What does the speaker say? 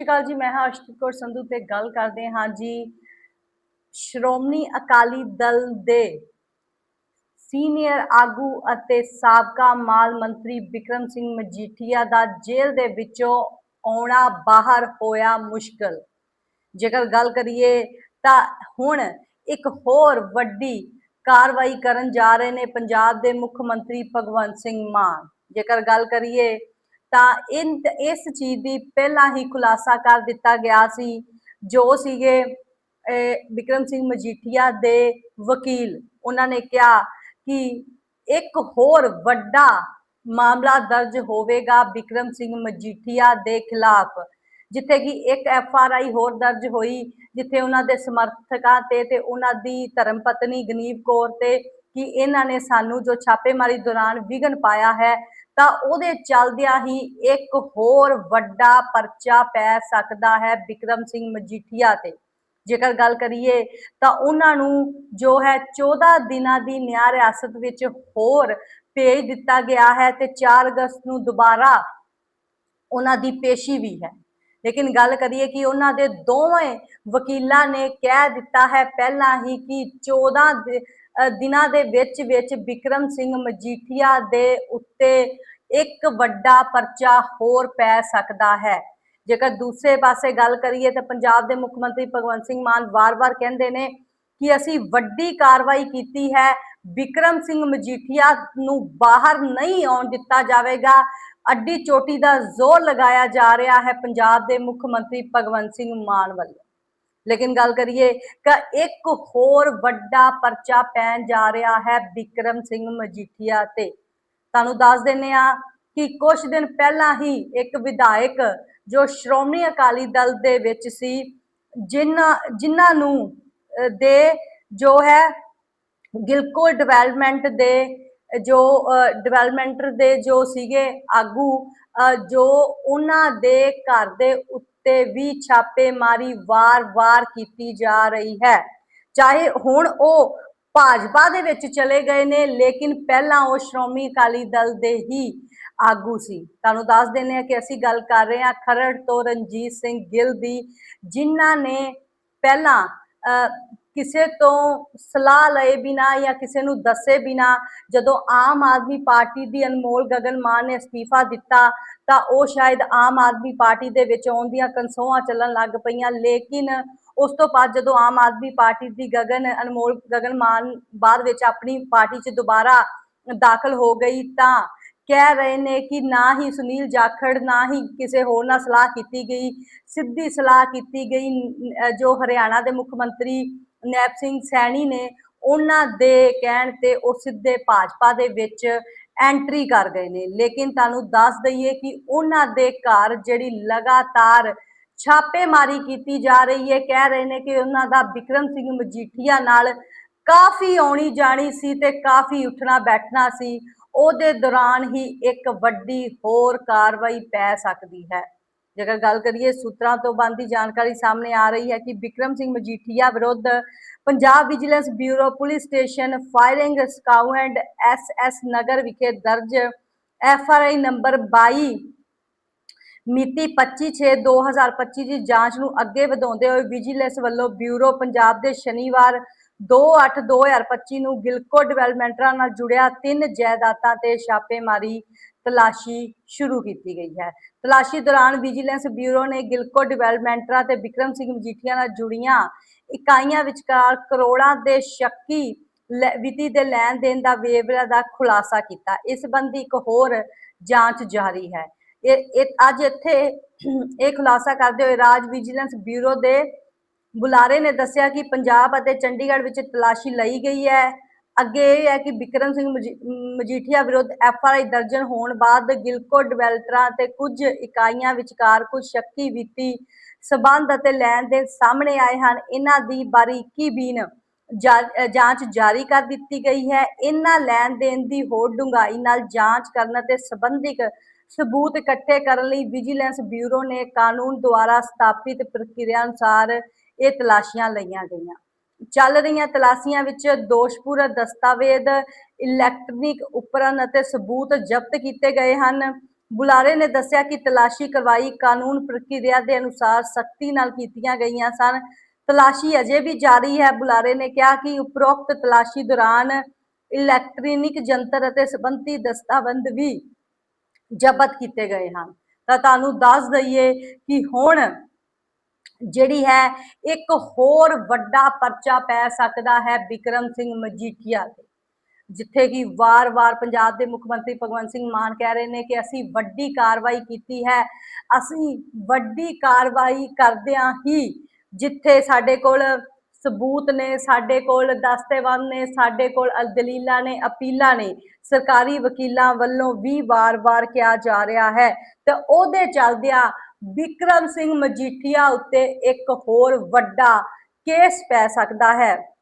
ਸਤਿ ਸ਼੍ਰੀ ਅਕਾਲ ਜੀ, ਮੈਂ ਹਾਂ ਅਸ਼ਟਿਕ ਕੌਰ ਸੰਧੂ ਤੇ ਗੱਲ ਕਰਦੇ ਹਾਂ ਜੀ। ਸ਼੍ਰੋਮਣੀ ਅਕਾਲੀ ਦਲ ਦੇ ਸੀਨੀਅਰ ਆਗੂ ਅਤੇ ਸਾਬਕਾ ਮਾਲ ਮੰਤਰੀ ਵਿਕਰਮ ਸਿੰਘ ਮਜੀਠੀਆ ਦਾ ਜੇਲ੍ਹ ਦੇ ਵਿੱਚੋਂ ਆਉਣਾ ਬਾਹਰ ਹੋਇਆ ਮੁਸ਼ਕਲ। ਜੇਕਰ ਗੱਲ ਕਰੀਏ ਤਾਂ ਹੁਣ ਇੱਕ ਹੋਰ ਵੱਡੀ ਕਾਰਵਾਈ ਕਰਨ ਜਾ ਰਹੇ ਨੇ ਪੰਜਾਬ ਦੇ ਮੁੱਖ ਮੰਤਰੀ ਭਗਵੰਤ ਸਿੰਘ ਮਾਨ। ਜੇਕਰ ਗੱਲ ਕਰੀਏ ਤਾਂ ਇਨ ਇਸ ਚੀਜ਼ ਦੀ ਪਹਿਲਾਂ ਹੀ ਖੁਲਾਸਾ ਕਰ ਦਿੱਤਾ ਗਿਆ ਸੀ ਜੋ ਸੀਗੇ ਅਹ, ਵਿਕਰਮ ਸਿੰਘ ਮਜੀਠੀਆ ਦੇ ਵਕੀਲ। ਉਹਨਾਂ ਨੇ ਕਿਹਾ ਕਿ ਇੱਕ ਹੋਰ ਵੱਡਾ ਮਾਮਲਾ ਦਰਜ ਹੋਵੇਗਾ ਵਿਕਰਮ ਸਿੰਘ ਮਜੀਠੀਆ ਦੇ ਖਿਲਾਫ ਜਿੱਥੇ ਕਿ ਇੱਕ ਐਫ ਆਰ ਆਈ ਹੋਰ ਦਰਜ ਹੋਈ ਜਿੱਥੇ ਉਹਨਾਂ ਦੇ ਸਮਰਥਕਾਂ ਤੇ ਤੇ ਉਹਨਾਂ ਦੀ ਧਰਮ ਪਤਨੀ ਗਨੀਵ ਕੌਰ ਤੇ ਕਿ ਇਹਨਾਂ ਨੇ ਸਾਨੂੰ ਜੋ ਛਾਪੇਮਾਰੀ ਦੌਰਾਨ ਵਿਘਨ ਪਾਇਆ ਹੈ ਤਾਂ ਉਹਦੇ ਚੱਲਦਿਆਂ ਹੀ ਇੱਕ ਹੋਰ ਵੱਡਾ ਪਰਚਾ ਪੈ ਸਕਦਾ ਹੈ ਵਿਕਰਮ ਸਿੰਘ ਮਜੀਠੀਆ ਤੇ। ਜੇਕਰ ਗੱਲ ਕਰੀਏ ਤਾਂ ਉਹਨਾਂ ਨੂੰ ਜੋ ਹੈ 14 ਦਿਨਾਂ ਦੀ ਨਿਆਂ ਰਿਆਸਤ ਵਿੱਚ ਹੋਰ ਭੇਜ ਦਿੱਤਾ ਗਿਆ ਹੈ ਤੇ 4 ਅਗਸਤ ਨੂੰ ਦੁਬਾਰਾ ਉਹਨਾਂ ਦੀ ਪੇਸ਼ੀ ਵੀ ਹੈ। ਲੇਕਿਨ ਗੱਲ ਕਰੀਏ ਕਿ ਉਹਨਾਂ ਦੇ ਦੋਵੇਂ ਵਕੀਲਾਂ ਨੇ ਕਹਿ ਦਿੱਤਾ ਹੈ ਪਹਿਲਾਂ ਹੀ ਕਿ 14 ਦਿਨਾਂ ਦੇ ਵਿੱਚ ਵਿੱਚ ਵਿਕਰਮ ਸਿੰਘ ਮਜੀਠੀਆ ਦੇ ਉੱਤੇ ਇੱਕ ਵੱਡਾ ਪਰਚਾ ਹੋਰ ਪੈ ਸਕਦਾ ਹੈ। ਜੇਕਰ ਦੂਸਰੇ ਪਾਸੇ ਗੱਲ ਕਰੀਏ ਤਾਂ ਪੰਜਾਬ ਦੇ ਮੁੱਖ ਮੰਤਰੀ ਭਗਵੰਤ ਸਿੰਘ ਮਾਨ ਵਾਰ-ਵਾਰ ਕਹਿੰਦੇ ਨੇ ਕਿ ਅਸੀਂ ਵੱਡੀ ਕਾਰਵਾਈ ਕੀਤੀ ਹੈ। ਵਿਕਰਮ ਸਿੰਘ ਮਜੀਠੀਆ ਨੂੰ ਬਾਹਰ ਨਹੀਂ ਆਉਣ ਦਿੱਤਾ ਜਾਵੇਗਾ। ਅੱਡੀ ਚੋਟੀ ਦਾ ਜ਼ੋਰ ਲਗਾਇਆ ਜਾ ਰਿਹਾ ਹੈ ਪੰਜਾਬ ਦੇ ਮੁੱਖ ਮੰਤਰੀ ਭਗਵੰਤ ਸਿੰਘ ਮਾਨ ਵੱਲੋਂ। ਲੇਕਿਨ ਗੱਲ ਕਰੀਏ ਕਿ ਇੱਕ ਹੋਰ ਵੱਡਾ ਪਰਚਾ ਪੈਣ ਜਾ ਰਿਹਾ ਹੈ ਵਿਕਰਮ ਸਿੰਘ ਮਜੀਠੀਆ ਤੇ। ਤੁਹਾਨੂੰ ਦੱਸ ਦਿੰਨੇ ਆ ਕਿ ਕੁਝ ਦਿਨ ਪਹਿਲਾਂ ਹੀ ਇੱਕ ਵਿਧਾਇਕ ਜੋ ਸ਼੍ਰੋਮਣੀ ਅਕਾਲੀ ਦਲ ਦੇ ਵਿੱਚ ਸੀ ਜਿਨ੍ਹਾਂ ਜਿਨ੍ਹਾਂ ਨੂੰ ਦੇ ਜੋ ਹੈ ਗਿਲਕੋ ਡਿਵੈਲਪਮੈਂਟ ਦੇ ਜੋ ਡਿਵੈਲਪਮੈਂਟ ਦੇ ਜੋ ਸੀਗੇ ਆਗੂ ਅਹ, ਜੋ ਉਹਨਾਂ ਦੇ ਘਰ ਦੇ ਉੱਤੇ ਵੀ ਛਾਪੇਮਾਰੀ ਵਾਰ-ਵਾਰ ਕੀਤੀ ਜਾ ਰਹੀ ਹੈ। ਚਾਹੇ ਹੁਣ ਉਹ ਭਾਜਪਾ ਦੇ ਵਿੱਚ ਚਲੇ ਗਏ ਨੇ ਲੇਕਿਨ ਪਹਿਲਾਂ ਉਹ ਸ਼੍ਰੋਮਣੀ ਅਕਾਲੀ ਦਲ ਦੇ ਹੀ ਆਗੂ ਸੀ। ਤੁਹਾਨੂੰ ਦੱਸ ਦਿੰਦੇ ਹਾਂ ਕਿ ਅਸੀਂ ਗੱਲ ਕਰ ਰਹੇ ਹਾਂ ਖਰੜ ਤੋਂ ਰਣਜੀਤ ਸਿੰਘ ਗਿੱਲ ਦੀ ਜਿਨ੍ਹਾਂ ਨੇ ਪਹਿਲਾਂ ਅਹ, ਕਿਸੇ ਤੋਂ ਸਲਾਹ ਲਏ ਬਿਨਾ ਜਾਂ ਕਿਸੇ ਨੂੰ ਦੱਸੇ ਬਿਨਾ ਜਦੋਂ ਆਮ ਆਦਮੀ ਪਾਰਟੀ ਦੀ ਅਨਮੋਲ ਗਗਨ ਮਾਨ ਨੇ ਅਸਤੀਫਾ ਦਿੱਤਾ ਤਾਂ ਉਹ ਸ਼ਾਇਦ ਆਮ ਆਦਮੀ ਪਾਰਟੀ ਦੇ ਵਿੱਚ ਆਉਣ ਦੀਆਂ ਕਨਸੋਆਂ ਚੱਲਣ ਲੱਗ ਪਈਆਂ। ਲੇਕਿਨ ਉਸ ਤੋਂ ਬਾਅਦ ਜਦੋਂ ਆਮ ਆਦਮੀ ਪਾਰਟੀ ਦੀ ਗਗਨ ਅਨਮੋਲ, ਗਗਨ ਮਾਨ ਬਾਅਦ ਵਿੱਚ ਆਪਣੀ ਪਾਰਟੀ 'ਚ ਦੁਬਾਰਾ ਦਾਖਲ ਹੋ ਗਈ ਤਾਂ ਕਹਿ ਰਹੇ ਨੇ ਕਿ ਨਾ ਹੀ ਸੁਨੀਲ ਜਾਖੜ, ਨਾ ਹੀ ਕਿਸੇ ਹੋਰ ਨਾਲ ਸਲਾਹ ਕੀਤੀ ਗਈ। ਸਿੱਧੀ ਸਲਾਹ ਕੀਤੀ ਗਈ ਜੋ ਹਰਿਆਣਾ ਦੇ ਮੁੱਖ ਮੰਤਰੀ ਨੈਪ ਸਿੰਘ ਸੈਣੀ ਨੇ, ਉਹਨਾਂ ਦੇ ਕਹਿਣ ਤੇ ਉਹ ਸਿੱਧੇ ਭਾਜਪਾ ਦੇ ਵਿੱਚ ਐਂਟਰੀ ਕਰ ਗਏ ਨੇ। ਲੇਕਿਨ ਤੁਹਾਨੂੰ ਦੱਸ ਦਈਏ ਕਿ ਉਹਨਾਂ ਦੇ ਘਰ ਜਿਹੜੀ ਲਗਾਤਾਰ ਛਾਪੇਮਾਰੀ ਕੀਤੀ ਜਾ ਰਹੀ ਹੈ। ਕਹਿ ਰਹੇ ਨੇ ਕਿ ਉਹਨਾਂ ਦਾ ਵਿਕਰਮ ਸਿੰਘ ਮਜੀਠੀਆ ਨਾਲ ਕਾਫੀ ਆਉਣੀ ਜਾਣੀ ਸੀ ਤੇ ਕਾਫੀ ਉੱਠਣਾ ਬੈਠਣਾ ਸੀ। ਉਹਦੇ ਦੌਰਾਨ ਹੀ ਇੱਕ ਵੱਡੀ ਹੋਰ ਕਾਰਵਾਈ ਪੈ ਸਕਦੀ ਹੈ। ਜੇਕਰ ਗੱਲ ਕਰੀਏ ਸੂਤਰਾਂ ਤੋਂ ਬੰਦੀ ਜਾਣਕਾਰੀ ਸਾਹਮਣੇ ਆ ਰਹੀ ਹੈ ਕਿ ਵਿਕਰਮ ਸਿੰਘ ਮਜੀਠੀਆ ਵਿਰੁੱਧ Punjab vigilance bureau, police station, flying squad SS Nagar ਵਿਖੇ ਦਰਜ ਐਫਆਰਆਈ ਨੰਬਰ 22 ਮਿਤੀ 25/6/2025 ਦੀ ਜਾਂਚ ਨੂੰ ਅੱਗੇ ਵਧਾਉਂਦੇ ਹੋਏ ਵਿਜੀਲੈਂਸ ਵੱਲੋਂ ਬਿਊਰੋ ਪੰਜਾਬ ਦੇ ਸ਼ਨੀਵਾਰ 2/8/2025 ਨੂੰ ਗਿਲਕੋ ਡਿਵੈਲਪਮੈਂਟਰਾਂ ਨਾਲ ਜੁੜਿਆ ਤਿੰਨ ਜਾਇਦਾਦਾਂ ਤੇ ਛਾਪੇਮਾਰੀ ਤਲਾਸ਼ੀ ਸ਼ੁਰੂ ਕੀਤੀ ਗਈ ਹੈ। ਤਲਾਸ਼ੀ ਦੌਰਾਨ ਵਿਜੀਲੈਂਸ ਬਿਊਰੋ ਨੇ ਗਿਲਕੋ ਡਿਵੈਲਪਮੈਂਟਰਾਂ ਤੇ ਵਿਕਰਮ ਸਿੰਘ ਮਜੀਠੀਆ ਨਾਲ ਜੁੜੀਆਂ ਇਕਾਈਆਂ ਵਿਚਕਾਰ ਕਰੋੜਾਂ ਦੇ ਸ਼ੱਕੀ ਲੈ- ਵਿੱਤੀ ਦੇ ਲੈਣ ਦੇਣ ਦਾ ਵੇਰਵਾ ਦਾ ਖੁਲਾਸਾ ਕੀਤਾ। ਇਸ ਸੰਬੰਧੀ ਇੱਕ ਹੋਰ ਜਾਂਚ ਜਾਰੀ ਹੈ। ਅੱਜ ਇੱਥੇ ਇਹ ਖੁਲਾਸਾ ਕਰਦੇ ਹੋਏ ਰਾਜ ਵਿਜੀਲੈਂਸ ਬਿਊਰੋ ਦੇ ਬੁਲਾਰੇ ਨੇ ਦੱਸਿਆ ਕਿ ਪੰਜਾਬ ਅਤੇ ਚੰਡੀਗੜ੍ਹ ਵਿੱਚ ਤਲਾਸ਼ੀ ਲਈ ਗਈ ਹੈ। ਅੱਗੇ ਇਹ ਹੈ ਕਿ ਵਿਕਰਮ ਸਿੰਘ ਮਜੀਠੀਆ ਵਿਰੁੱਧ ਐਫ ਆਰ ਆਈ ਦਰਜਨ ਹੋਣ ਬਾਅਦ ਗਿਲਕੋ ਡਿਵੈਲਪਰਾਂ ਤੇ ਕੁਝ ਇਕਾਈਆਂ ਵਿਚਕਾਰ ਕੁਝ ਸ਼ੱਕੀ ਵਿੱਤੀ ਸਬੰਧ ਅਤੇ ਲੈਣ ਦੇਣ ਸਾਹਮਣੇ ਆਏ ਹਨ। ਇਹਨਾਂ ਦੀ ਬਾਰੀਕੀ ਬੀਨ ਜਾਂਚ ਜਾਰੀ ਕਰ ਦਿੱਤੀ ਗਈ ਹੈ। ਇਹਨਾਂ ਲੈਣ ਦੇਣ ਦੀ ਹੋਰ ਡੂੰਘਾਈ ਨਾਲ ਜਾਂਚ ਕਰਨ ਅਤੇ ਸੰਬੰਧਿਤ ਸਬੂਤ ਇਕੱਠੇ ਕਰਨ ਲਈ ਵਿਜੀਲੈਂਸ ਬਿਊਰੋ ਨੇ ਕਾਨੂੰਨ ਦੁਆਰਾ ਸਥਾਪਿਤ ਪ੍ਰਕਿਰਿਆ ਅਨੁਸਾਰ ਇਹ ਤਲਾਸ਼ੀਆਂ ਲਈਆਂ ਗਈਆਂ। ਚੱਲ ਰਹੀਆਂ ਤਲਾਸ਼ੀਆਂ ਵਿੱਚ ਦੋਸ਼ਪੂਰਨ ਦਸਤਾਵੇਜ਼, ਇਲੈਕਟ੍ਰੋਨਿਕ ਉਪਕਰਨ ਅਤੇ ਸਬੂਤ ਜ਼ਬਤ ਕੀਤੇ ਗਏ ਹਨ। ਬੁਲਾਰੇ ਨੇ ਦੱਸਿਆ ਕਿ ਤਲਾਸ਼ੀ ਕਰਵਾਈ ਕਾਨੂੰਨ ਪ੍ਰਕਿਰਿਆ ਦੇ ਅਨੁਸਾਰ ਸਖਤੀ ਨਾਲ ਕੀਤੀਆਂ ਗਈਆਂ ਸਨ। ਤਲਾਸ਼ੀ ਅਜੇ ਵੀ ਜਾਰੀ ਹੈ। ਬੁਲਾਰੇ ਨੇ ਕਿਹਾ ਕਿ ਉਪਰੋਕਤ ਤਲਾਸ਼ੀ ਦੌਰਾਨ ਇਲੈਕਟ੍ਰੋਨਿਕ ਜੰਤਰ ਅਤੇ ਸੰਬੰਧੀ ਦਸਤਾਵੇਜ਼ ਵੀ ਜ਼ਬਤ ਕੀਤੇ ਗਏ ਹਨ। ਤਾਂ ਤੁਹਾਨੂੰ ਦੱਸ ਦਈਏ ਕਿ ਹੁਣ ਜਿਹੜੀ ਹੈ, ਇੱਕ ਹੋਰ ਵੱਡਾ ਪਰਚਾ ਪੈ ਸਕਦਾ ਹੈ ਵਿਕਰਮ ਸਿੰਘ ਮਜੀਠੀਆ ਤੇ, ਜਿੱਥੇ ਕਿ ਵਾਰ-ਵਾਰ ਪੰਜਾਬ ਦੇ ਮੁੱਖ ਮੰਤਰੀ ਭਗਵੰਤ ਸਿੰਘ ਮਾਨ ਕਹਿ ਰਹੇ ਨੇ ਕਿ ਅਸੀਂ ਵੱਡੀ ਕਾਰਵਾਈ ਕੀਤੀ ਹੈ। ਅਸੀਂ ਵੱਡੀ ਕਾਰਵਾਈ ਕਰਦਿਆਂ ਹੀ ਜਿੱਥੇ ਸਾਡੇ ਕੋਲ ਸਬੂਤ ਨੇ, ਸਾਡੇ ਕੋਲ ਦਸਤਾਵੇਜ਼ ਨੇ, ਸਾਡੇ ਕੋਲ ਦਲੀਲਾਂ ਨੇ, ਅਪੀਲਾਂ ਨੇ, ਸਰਕਾਰੀ ਵਕੀਲਾਂ ਵੱਲੋਂ ਵੀ ਵਾਰ-ਵਾਰ ਕਿਹਾ ਜਾ ਰਿਹਾ ਹੈ। ਤੇ ਉਹਦੇ ਚੱਲਦਿਆਂ ਵਿਕਰਮ ਸਿੰਘ ਮਜੀਠੀਆ ਉੱਤੇ ਇੱਕ ਹੋਰ ਵੱਡਾ ਕੇਸ ਪੈ ਸਕਦਾ ਹੈ।